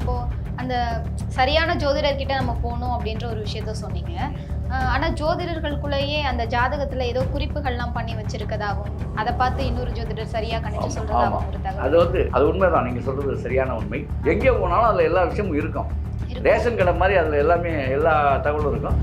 இப்போ அந்த சரியான ஜோதிடர்கிட்ட நம்ம போகணும் அப்படின்ற ஒரு விஷயத்த சொன்னீங்க. அஹ் ஆனா ஜோதிடர்களுக்குள்ளேயே அந்த ஜாதகத்துல ஏதோ குறிப்புகள்லாம் பண்ணி வச்சிருக்கதாகவும் அதை பார்த்து இன்னொரு ஜோதிடர் சரியா கணிச்சு ஒரு தகவல். அது வந்து அது உண்மைதான். நீங்கள் சொல்கிறது சரியான உண்மை. எங்கே போனாலும் அதில் எல்லா விஷயமும் இருக்கும். இருக்கு. ரேஷன் கடை மாதிரி அதில் எல்லாமே எல்லா தகவலும் இருக்கும்.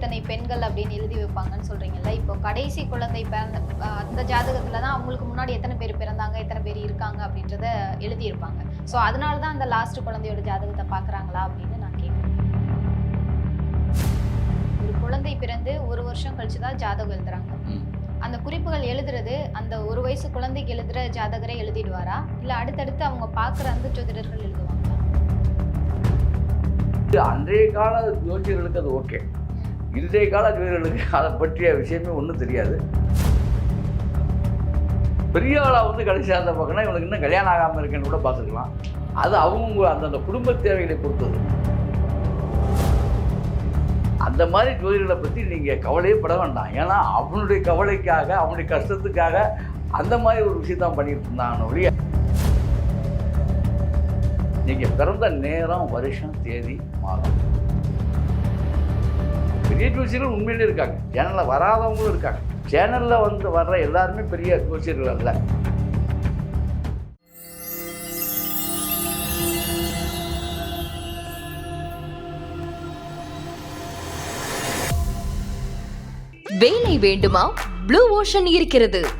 இத்தனை பெண்கள் அப்படின்னு எழுதி வைப்பாங்கன்னு சொல்றீங்கல்ல? இப்போ கடைசி குழந்தை பிறந்த அந்த ஜாதகத்துல தான் அவங்களுக்கு முன்னாடி எத்தனை பேர் பிறந்தாங்க எத்தனை பேர் இருக்காங்க அப்படின்றத எழுதியிருப்பாங்க. ஸோ அதனால தான் அந்த லாஸ்ட் குழந்தையோட ஜாதகத்தை பார்க்கறாங்களா அப்படின்னு நான் கேட்குறேன் ஒரு குழந்தை பிறந்து ஒரு வருஷம் கழிச்சு தான் ஜாதகம் எழுதுறாங்க. அந்த குறிப்புகள் எழுதுறது அந்த ஒரு வயசு குழந்தைக்கு எழுதுற ஜாதகரே எழுதிடுவாரா? இல்ல அடுத்தடுத்து அவங்க பார்க்குற அந்த ஜோதிடர்கள் எழுதுவாங்களா? இது அன்றைய கால ஜோதிடர்களுக்கு அது ஓகே. இன்றைய கால வீரர்களுக்கு அதை பற்றிய விஷயமே ஒன்றும் தெரியாது. பெரிய ஆளாக வந்து கடைசி அந்த பார்க்கணும் இவனுக்கு இன்னும் கல்யாணம் ஆகாமல் இருக்கேன்னு கூட பார்த்துக்கலாம். அது அவங்க அந்தந்த குடும்ப தேவைகளை பொறுத்தது. அந்த மாதிரி ஜோதிடர்களை பற்றி நீங்கள் கவலையே பட வேண்டாம். ஏன்னா அவனுடைய கவலைக்காக அவனுடைய கஷ்டத்துக்காக அந்த மாதிரி ஒரு விஷயத்தான் பண்ணிட்டு இருந்தாங்க ஒழிய நீங்கள் பிறந்த நேரம் வருஷம் தேதி மாதம் பெரிய உண்மையிலே இருக்காங்க. சேனலில் வராதவங்களும் இருக்காங்க. சேனலில் வந்து வர்ற எல்லாருமே பெரிய ஜோசியர்கள் அல்ல. வேலை வேண்டுமா? ப்ளூ ஓஷன் இருக்கிறது.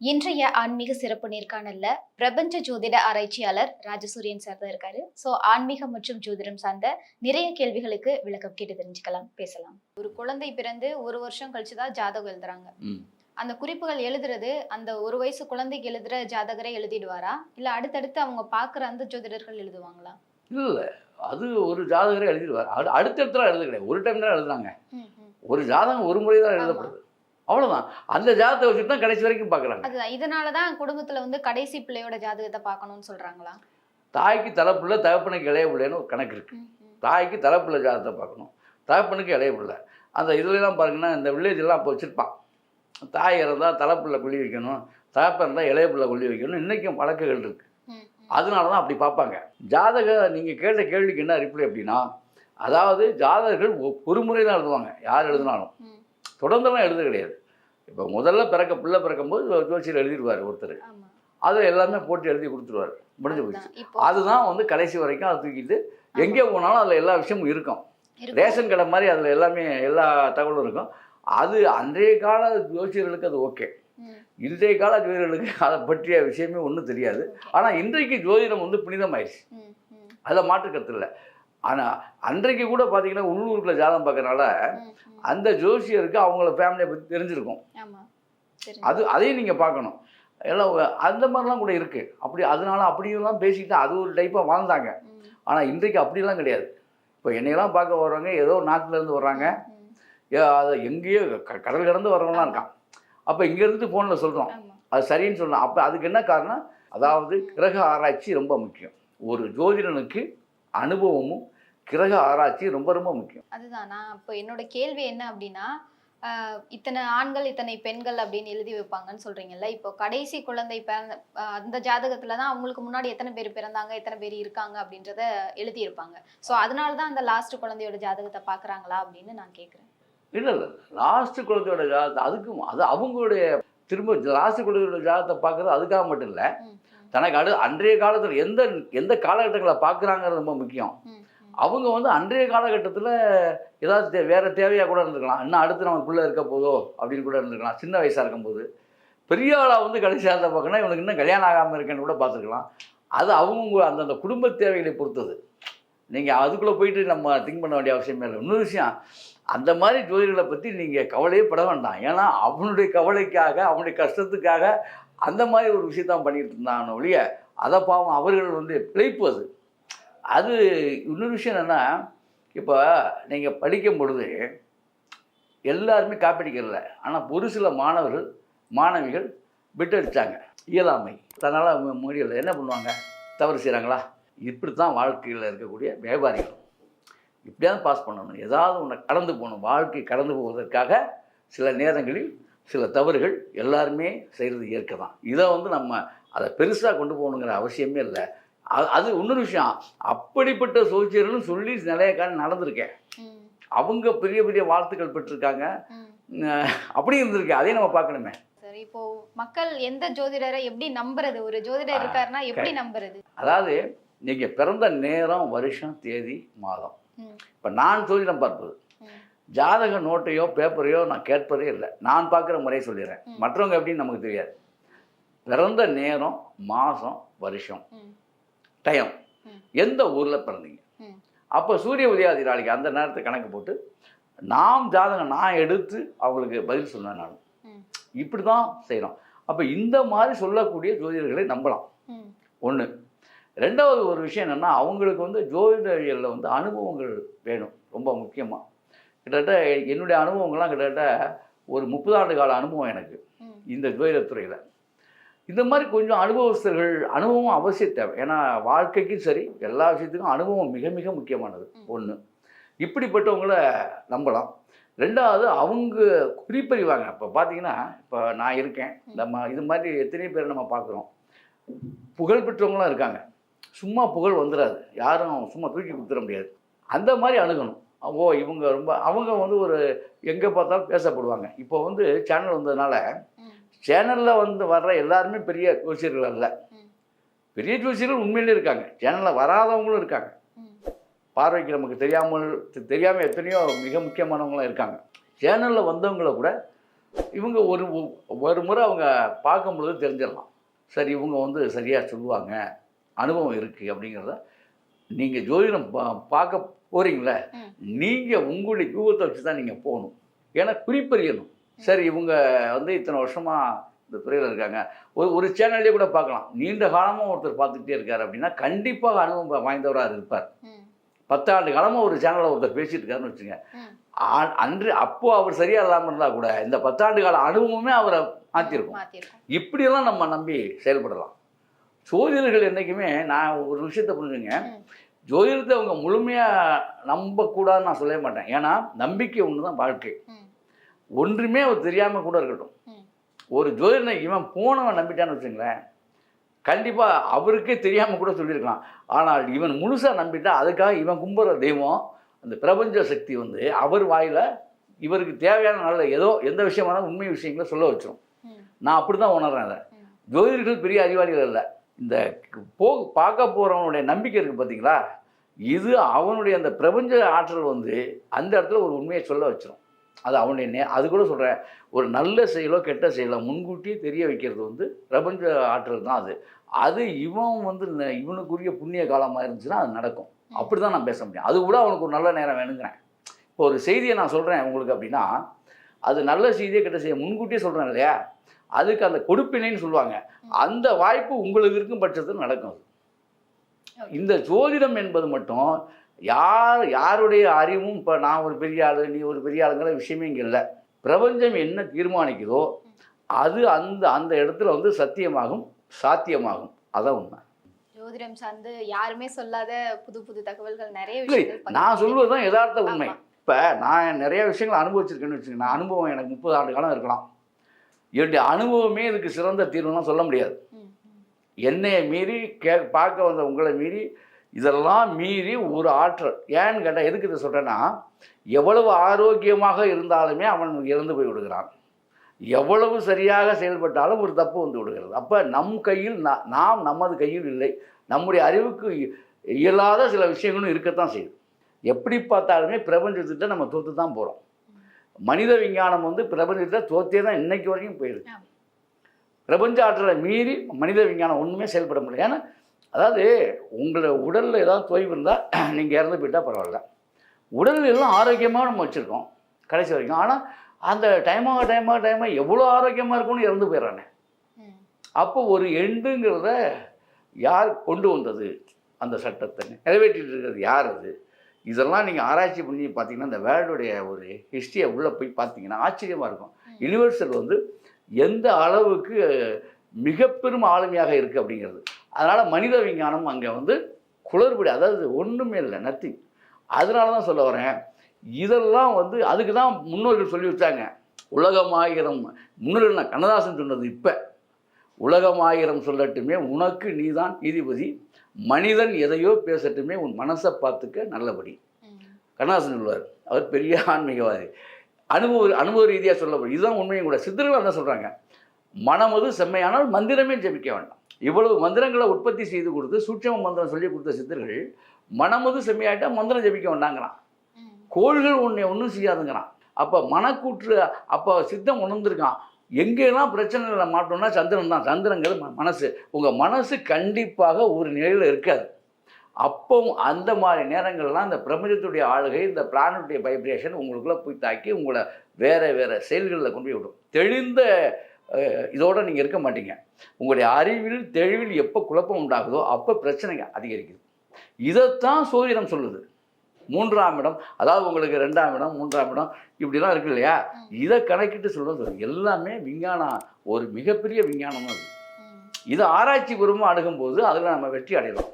இன்றைய ஆன்மீக சிறப்பு நேர்காணல்ல பிரபஞ்ச ஜோதிட ஆராய்ச்சியாளர் ராஜசூரியன் சார் தான் இருக்காரு. ஸோ ஆன்மீகம் மற்றும் ஜோதிடம் சார்ந்த நிறைய கேள்விகளுக்கு விளக்கம் கேட்டு தெரிஞ்சுக்கலாம். பேசலாம். ஒரு குழந்தை பிறந்து ஒரு வருஷம் கழிச்சு தான் ஜாதகம் எழுதுறாங்க. அந்த குறிப்புகள் எழுதுறது அந்த ஒரு வயசு குழந்தைக்கு எழுதுற ஜாதகரே எழுதிடுவாரா? இல்ல அடுத்தடுத்து அவங்க பார்க்குற அந்த ஜோதிடர்கள் எழுதுவாங்களா? இல்லை அது ஒரு ஜாதகரே எழுதிடுவார். அடு அடுத்தடுத்துலாம் எழுத கிடையாது. ஒரு டைம் தான் ம். ஒரு ஜாதகம் ஒரு முறை தான். எழுதப்படுது. அவ்வளோதான் அந்த ஜாதகத்தை வச்சுட்டு தான் கடைசி வரைக்கும் பார்க்குறாங்க. அதுதான். இதனாலதான் குடும்பத்துல வந்து கடைசி பிள்ளையோட ஜாதகத்தை பார்க்கணும்னு சொல்றாங்களா? தாய்க்கு தலைப்புள்ள தகப்பனுக்கு இளைய பிள்ளைன்னு ஒரு கணக்கு இருக்குது. தாய்க்கு தலைப்புள்ள ஜாதகத்தை பார்க்கணும். தகப்பனுக்கு இளைய பிள்ளை. அந்த இதுலலாம் பாருங்கன்னா இந்த வில்லேஜெல்லாம் அப்போ வச்சுருப்பான். தாய் இருந்தால் தலைப்புள்ள கொல்லி வைக்கணும். தகப்பன் இருந்தால் இளைய பிள்ளை கொல்லி வைக்கணும். இன்றைக்கும் வழக்குகள் இருக்குது. அதனால தான் அப்படி பார்ப்பாங்க. ஜாதக நீங்கள் கேட்ட கேள்விக்கு என்ன ரிப்ளை அப்படின்னா அதாவது ஜாதகர்கள் ஒரு முறை தான் எழுதுவாங்க. யார் எழுதினாலும். தொடர்ந்தெல்லாம் எழுத கிடையாது. இப்போ முதல்ல பிறக்க பிள்ளை பிறக்கும்போது ஜோசியர் எழுதிடுவார் ஒருத்தர். அதில் எல்லாமே போட்டு எழுதி கொடுத்துருவார். முடிஞ்சு போச்சு அதுதான். வந்து கடைசி வரைக்கும் அதை தூக்கிட்டு எங்கே போனாலும் அதில் எல்லா விஷயமும் இருக்கும். ரேஷன் கடை மாதிரி அதில் எல்லாமே எல்லா தகவலும் இருக்கும். அது அன்றைய கால ஜோசியர்களுக்கு அது ஓகே. இன்றைய கால ஜோதிடர்களுக்கு அதை பற்றிய விஷயமே ஒன்றும் தெரியாது. ஆனால் இன்றைக்கு ஜோதிடம் வந்து புனிதமாயிடுச்சு. அதில் மாற்றுக்கருத்து இல்லை. ஆனால் அன்றைக்கு கூட பார்த்தீங்கன்னா உள்ளூருக்குள்ள ஜாதகம் பார்க்கறனால. அந்த ஜோசியருக்கு அவங்கள ஃபேமிலியை பற்றி தெரிஞ்சிருக்கும். அது அதையும் நீங்கள் பார்க்கணும் எல்லாம் அந்த மாதிரிலாம் கூட இருக்குது அப்படி அதனால அப்படியெல்லாம் பேசிக்கிட்டு அது ஒரு டைப்பாக வாழ்ந்தாங்க. ஆனால் இன்றைக்கு அப்படிலாம் கிடையாது. இப்போ என்னையெல்லாம் பார்க்க வர்றவங்க ஏதோ நாட்டிலேருந்து வர்றாங்க. அது எங்கேயோ கடல் கடந்து வர்றவங்களாம் இருக்கான். அப்போ இங்கேருந்து ஃபோனில் சொல்கிறோம் அது சரின்னு சொல்லலாம் அப்போ அதுக்கு என்ன காரணம்? அதாவது கிரக ஆராய்ச்சி ரொம்ப முக்கியம். ஒரு ஜோதிடனுக்கு அனுபவமும் கிரக ஆராய்ச்சி ரொம்ப ரொம்ப முக்கியம். அதுதான். நான் இப்போ என்னோட கேள்வி என்ன அப்படின்னா இத்தனை ஆண்கள் இத்தனை பெண்கள் அப்படின்னு எழுதி வைப்பாங்கன்னு சொல்றீங்கல்ல. இப்போ கடைசி குழந்தை பிறந்த அந்த ஜாதகத்துல தான் அவங்களுக்கு முன்னாடி எத்தனை பேர் பிறந்தாங்க எத்தனை பேர் இருக்காங்க அப்படின்றத எழுதியிருப்பாங்க. ஸோ அதனால தான் அந்த லாஸ்ட் குழந்தையோட ஜாதகத்தை பார்க்கறாங்களா அப்படின்னு நான் கேட்குறேன் இல்லை இல்லை. லாஸ்ட்டு குழந்தையோட ஜாதகத்தை அதுக்கும் அது அவங்களுடைய திரும்ப லாஸ்ட்டு குழந்தையோட ஜாதகத்தை பார்க்குறது அதுக்காக மட்டும் இல்லை. தனக்கு அடு அன்றைய காலத்தில் எந்த எந்த காலகட்டங்களை பார்க்குறாங்கிறது ரொம்ப முக்கியம். அவங்க வந்து அன்றைய காலகட்டத்தில் ஏதாவது தே வேறு தேவையாக கூட இருந்திருக்கலாம். இன்னும் அடுத்து நம்ம இருக்க போதோ அப்படின்னு கூட இருந்திருக்கலாம். சின்ன வயசாக இருக்கும்போது. பெரிய ஆளாக வந்து கடைசியாக இருந்த பார்க்கணும் இவனுக்கு இன்னும் கல்யாணம் ஆகாமல் இருக்கேன்னு கூட பார்த்துருக்கலாம். அது அவங்க அந்தந்த குடும்ப தேவைகளை பொறுத்தது. நீங்கள் அதுக்குள்ளே போயிட்டு நம்ம திங்க் பண்ண வேண்டிய அவசியமே இல்லை. இன்னொரு விஷயம் அந்த மாதிரி ஜோதிடர்களை பற்றி நீங்கள் கவலையே பட வேண்டாம். ஏன்னா அவனுடைய கவலைக்காக அவனுடைய கஷ்டத்துக்காக அந்த மாதிரி ஒரு விஷயத்தான் பண்ணிகிட்டு இருந்தான் ஒழிய அதை பாவம் அவர்கள் வந்து பிழைப்பு அது. அது இன்னொரு விஷயம் என்னென்னா இப்போ நீங்கள் படிக்கும் பொழுது எல்லாருமே காப்பிடிக்கிறதில்ல. ஆனால் ஒரு சில மாணவர்கள் மாணவிகள் விட்டடிச்சாங்க. இயலாமை. தன்னால் முடியல என்ன பண்ணுவாங்க? தவறு செய்கிறாங்களா இப்படி தான் வாழ்க்கையில் இருக்கக்கூடிய வியாபாரிகள். இப்படியாவது பாஸ் பண்ணணும். ஏதாவது ஒன்று கடந்து போகணும். வாழ்க்கை கடந்து போவதற்காக சில நேரங்களில் சில தவறுகள் எல்லாருமே செய்கிறது இயற்கை தான் இதை வந்து நம்ம அதை பெருசாக கொண்டு போகணுங்கிற அவசியமே இல்லை. அது அது இன்னொரு விஷயம். அப்படிப்பட்ட சோசியர்களும் சொல்லி நிறைய காலம் நடந்திருக்கேன். அவங்க பெரிய பெரிய வாழ்த்துக்கள் பெற்றிருக்காங்க. அப்படி இருந்திருக்கு அதையும் நம்ம பார்க்கணுமே. சரி இப்போ மக்கள் எந்த ஜோதிடரை எப்படி நம்புறது? ஒரு ஜோதிடர் இருக்காருன்னா எப்படி நம்புறது? அதாவது நீங்கள் பிறந்த நேரம் வருஷம் தேதி மாதம். இப்போ நான் ஜோதிடம் பார்ப்பது. ஜாதக நோட்டையோ பேப்பரையோ நான் கேட்பதே இல்லை. நான் பார்க்குற முறையை சொல்லிடுறேன். மற்றவங்க எப்படின்னு நமக்கு தெரியாது. பிறந்த நேரம் மாதம் வருஷம். டைம். எந்த ஊரில் பிறந்தீங்க. அப்போ சூரிய உதயாதி நாளைக்கு அந்த நேரத்தை கணக்கு போட்டு நாம் ஜாதகம் நான் எடுத்து அவங்களுக்கு பதில் சொன்னேன் நான். இப்படி தான் செய்யணும் அப்போ இந்த மாதிரி சொல்லக்கூடிய ஜோதிடர்களை நம்பலாம். ஒன்று ரெண்டாவது ஒரு விஷயம் என்னென்னா அவங்களுக்கு வந்து ஜோதிடவியலில் வந்து அனுபவங்கள் வேணும் ரொம்ப முக்கியமாக கிட்டத்தட்ட என்னுடைய அனுபவங்கள்லாம் கிட்டத்தட்ட ஒரு முப்பது ஆண்டு கால அனுபவம் எனக்கு இந்த ஜோதிடத் துறையில் இந்த மாதிரி கொஞ்சம் அனுபவஸ்தர்கள் அனுபவம் அவசியம் தேவை. ஏன்னா வாழ்க்கைக்கும் சரி எல்லா விஷயத்துக்கும் அனுபவம் மிக மிக முக்கியமானது. ஒன்று இப்படிப்பட்டவங்கள நம்பலாம். ரெண்டாவது அவங்க குறிப்பறிவாங்க. இப்போ பார்த்தீங்கன்னா இப்போ நான் இருக்கேன். நம்ம இது மாதிரி எத்தனை பேர் நம்ம பார்க்குறோம் புகழ் பெற்றவங்களாம் இருக்காங்க. சும்மா புகழ் வந்துடாது யாரும் சும்மா தூக்கி கொடுத்துட முடியாது. அந்த மாதிரி அணுகணும். ஓ இவங்க ரொம்ப அவங்க வந்து ஒரு எங்கே பார்த்தாலும் பேசப்படுவாங்க. இப்போ வந்து சேனல் வந்ததுனால சேனலில் வந்து வர்ற எல்லாருமே பெரிய ஜோசியர்கள் அல்ல. பெரிய ஜோசியர்கள் உண்மையிலே இருக்காங்க. சேனலில் வராதவங்களும் இருக்காங்க. பார்வைக்கு நமக்கு தெரியாமல் தெ- தெரியாம எத்தனையோ மிக முக்கியமானவங்களாம் இருக்காங்க. சேனலில் வந்தவங்கள கூட இவங்க ஒரு ஒரு முறை அவங்க பார்க்கும் பொழுது தெரிஞ்சிடலாம். சரி இவங்க வந்து சரியாக சொல்லுவாங்க. அனுபவம் இருக்குது அப்படிங்கிறத நீங்கள் ஜோதிடம் பா பார்க்க போகிறீங்களே. நீங்கள் உங்களுடைய யூகத்தை வச்சு தான் நீங்கள் போகணும். ஏன்னா குறிப்பறியணும். சரி இவங்க வந்து இத்தனை வருஷமாக இந்த துறையில் இருக்காங்க. ஒரு ஒரு சேனல்லே கூட பார்க்கலாம். நீண்ட காலமாக ஒருத்தர் பார்த்துக்கிட்டே இருக்கார் அப்படின்னா கண்டிப்பாக அனுபவம் வாய்ந்தவராக இருப்பார். பத்தாண்டு காலமாக ஒரு சேனலில் ஒருத்தர் பேசிட்டு இருக்காருன்னு வச்சுங்க அன்று அப்போ அவர் சரியா இல்லாமல் இருந்தால் கூட இந்த பத்தாண்டு கால அனுபவமே அவரை மாற்றிருக்கும் இப்படியெல்லாம் நம்ம நம்பி செயல்படலாம். ஜோதிடர்கள் என்றைக்குமே நான் ஒரு விஷயத்தை புரிஞ்சுங்க. ஜோதிடத்தை அவங்க முழுமையாக நம்பக்கூடாதுன்னு நான் சொல்லவே மாட்டேன். ஏன்னா நம்பிக்கை ஒன்று தான் வாழ்க்கை ஒன்றுமே அவர் தெரியாமல் கூட இருக்கட்டும். ஒரு ஜோதிடனை இவன் போனவன் நம்பிட்டான்னு வச்சுங்களேன் கண்டிப்பாக அவருக்கே தெரியாமல் கூட சொல்லியிருக்கலாம். ஆனால் இவன் முழுசாக நம்பிட்டா அதுக்காக இவன் கும்புற தெய்வம் அந்த பிரபஞ்ச சக்தி வந்து அவர் வாயில் இவருக்கு தேவையான நல்ல ஏதோ எந்த விஷயமான உண்மை விஷயங்களை சொல்ல வச்சிரும். ம், நான் அப்படி தான் உணர்றேன் அதை. ஜோதிடர்கள் பெரிய அறிவாளிகள் இல்லை இந்த போ பார்க்க போகிறவனுடைய நம்பிக்கை இருக்குது பார்த்தீங்களா இது அவனுடைய அந்த பிரபஞ்ச ஆற்றல் வந்து அந்த இடத்துல ஒரு உண்மையை சொல்ல வச்சிரும். அது அவனுடைய நே அது கூட சொல்கிறேன் ஒரு நல்ல செயலோ கெட்ட செயலோ முன்கூட்டியே தெரிய வைக்கிறது வந்து பிரபஞ்ச ஆற்றல் தான் அது. அது இவன் வந்து இவனுக்குரிய புண்ணிய காலமாக இருந்துச்சுன்னா அது நடக்கும். அப்படி தான் நான் பேச முடியும். அது கூட அவனுக்கு ஒரு நல்ல நேரம் வேணுங்கிறேன். இப்போ ஒரு செய்தியை நான் சொல்கிறேன் உங்களுக்கு அப்படின்னா அது நல்ல செய்தியே கெட்ட செய்தியை முன்கூட்டியே சொல்கிறேன் இல்லையா? அதுக்கு அந்த கொடுப்பினைன்னு சொல்லுவாங்க. அந்த வாய்ப்பு உங்களுக்கு இருக்கும் பட்சத்தில் நடக்கும் அது. இந்த ஜோதிடம் என்பது மட்டும் யார் யாருடைய அறிவும் இப்போ நான் ஒரு பெரிய ஆளு நீ ஒரு பெரிய ஆளுங்கிற விஷயமே இங்கே இல்லை. பிரபஞ்சம் என்ன தீர்மானிக்குதோ அது அந்த அந்த இடத்துல வந்து சத்தியமாகும் சாத்தியமாகும். அதான் உண்மை. ஜோதிடம் சார்ந்து யாருமே சொல்லாத புது புது தகவல்கள் நிறைய விஷயங்கள் நான் சொல்வது தான் யதார்த்த உண்மை. இப்போ நான் நிறைய விஷயங்கள் அனுபவிச்சிருக்கேன்னு வச்சுக்கோங்க. நான் அனுபவம் எனக்கு முப்பது ஆண்டு காலம் இருக்கலாம். என்னுடைய அனுபவமே இதுக்கு சிறந்த தீர்வுலாம் சொல்ல முடியாது. என்னையை மீறி கே பார்க்க வந்த உங்களை மீறி இதெல்லாம் மீறி ஒரு ஆற்றல். ஏன்னு கேட்டால் எதுக்கு இதை சொல்கிறேன்னா எவ்வளவு ஆரோக்கியமாக இருந்தாலுமே அவன் இறந்து போய் விடுகிறான். எவ்வளவு சரியாக செயல்பட்டாலும் ஒரு தப்பு வந்து விடுகிறது. அப்போ நம் கையில் நாம் நமது கையில் இல்லை. நம்முடைய அறிவுக்கு இயலாத சில விஷயங்களும் இருக்கத்தான் செய்யுது எப்படி பார்த்தாலுமே பிரபஞ்சத்திட்ட நம்ம தோற்று தான் போகிறோம் மனித விஞ்ஞானம் வந்து பிரபஞ்சத்தை தோத்தே தான் இன்னைக்கு வரைக்கும் போயிருக்கு. பிரபஞ்ச ஆற்றலை மீறி மனித விஞ்ஞானம் ஒன்றுமே செயல்பட முடியல. ஏன்னா அதாவது உங்களை உடலில் ஏதாவது தொய்வு இருந்தால் நீங்கள் இறந்து போயிட்டால் பரவாயில்ல. உடல் எல்லாம் ஆரோக்கியமாக நம்ம வச்சுருக்கோம் கடைசி வரைக்கும். ஆனால் அந்த டைமாக டைமாக டைமாக எவ்வளோ ஆரோக்கியமாக இருக்கும்னு இறந்து போயிடுறானே. அப்போ ஒரு எண்டுங்கிறத யார் கொண்டு வந்தது அந்த சட்டத்தை? நிறைவேற்றிட்டு இருக்கிறது யார் அது? இதெல்லாம் நீங்கள் ஆராய்ச்சி பண்ணி பார்த்தீங்கன்னா இந்த வேர்ல்டுடைய ஒரு ஹிஸ்ட்ரியை உள்ளே போய் பார்த்தீங்கன்னா ஆச்சரியமாக இருக்கும். யுனிவர்சல் வந்து எந்த அளவுக்கு மிக பெரும் ஆளுமையாக இருக்குது அப்படிங்கிறது. அதனால் மனித விஞ்ஞானம் அங்கே வந்து குளறுபடி அதாவது ஒன்றுமே இல்லை நத்திங் அதனால தான் சொல்ல வரேன். இதெல்லாம் வந்து அதுக்கு தான் முன்னோர்கள் சொல்லி வச்சாங்க. உலகமாயிரம் முன்னோர்கள் நான் கண்ணதாசன் சொன்னது இப்போ. உலகமாயிரம் சொல்லட்டுமே உனக்கு நீதான் நீதிபதி. மனிதன் எதையோ பேசட்டுமே உன் மனசை பார்த்துக்க நல்லபடி. கண்ணதாசன் சொல்வார் அவர் பெரிய ஆன்மீகவாதி. அனுபவ அனுபவ ரீதியாக சொல்லப்படும். இதுதான் உண்மையும் கூட. சித்தர்கள் என்ன சொல்கிறாங்க மனமது செம்மையானால் மந்திரமே ஜெபிக்க வேண்டாம். இவ்வளவு மந்திரங்களை உற்பத்தி செய்து கொடுத்து சூட்சம மந்திரம் சொல்லி கொடுத்த சித்தர்கள் மனமது செம்மையாயிட்டா மந்திரம் ஜெபிக்க வேண்டாங்கிறான். கோள்கள் உன்னை ஒன்றும் செய்யாதுங்கிறான். அப்போ மனக்கூற்று அப்போ சித்தம் உணர்ந்திருக்கான். எங்கெல்லாம் பிரச்சனைகளை மாட்டோம்னா சந்திரன் தான். சந்திரங்கிறது மனசு. உங்கள் மனசு கண்டிப்பாக ஒரு நிலையில் இருக்காது. அப்போ அந்த மாதிரி நேரங்கள்லாம் இந்த பிரபஞ்சத்துடைய ஆளுகை இந்த பிளானட்டுடைய வைப்ரேஷன் உங்களுக்குள்ளே போய் தாக்கி உங்களை வேறு வேறு செயல்களில் கொண்டு போய் விடும். தெளிந்த இதோடு நீங்கள் இருக்க மாட்டீங்க. உங்களுடைய அறிவில் தெளிவில் எப்போ குழப்பம் உண்டாகுதோ அப்போ பிரச்சனைங்க அதிகரிக்குது. இதைத்தான் சோதிடம் சொல்லுது. மூன்றாம் இடம் அதாவது உங்களுக்கு ரெண்டாம் இடம் மூன்றாம் இடம் இப்படிலாம் இருக்கு இல்லையா? இதை கணக்கிட்டு சொல்ல சொல்லுங்க எல்லாமே விஞ்ஞானம் ஒரு மிகப்பெரிய விஞ்ஞானமாக அது. இது இதை ஆராய்ச்சி பூர்வமாக அணுகும்போது அதில் நம்ம வெற்றி அடையலாம்.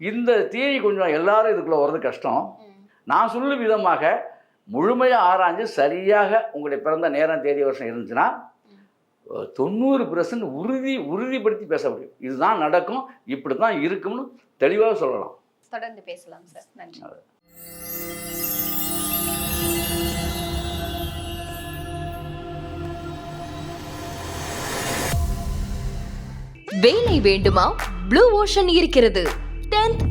இந்த தியரி கொஞ்சம் எல்லாரும் இதுக்குள்ளே வர்றது கஷ்டம். நான் சொல்லும் விதமாக முழுமையாக ஆராய்ஞ்சு சரியாக உங்களுடைய பிறந்த நேரம் தேதி வருஷம் இருந்துச்சுன்னா தொண்ணூறு பர்சன்ட் உறுதி உறுதிப்படுத்தி பேச முடியும். இதுதான் நடக்கும் இப்படி தான் இருக்கும்னு தெளிவாக சொல்லலாம். தொடர்ந்து பேசலாம் சார். நன்றி. வேலை வேண்டுமா? ப்ளூ ஓஷன் இருக்கிறது. 10th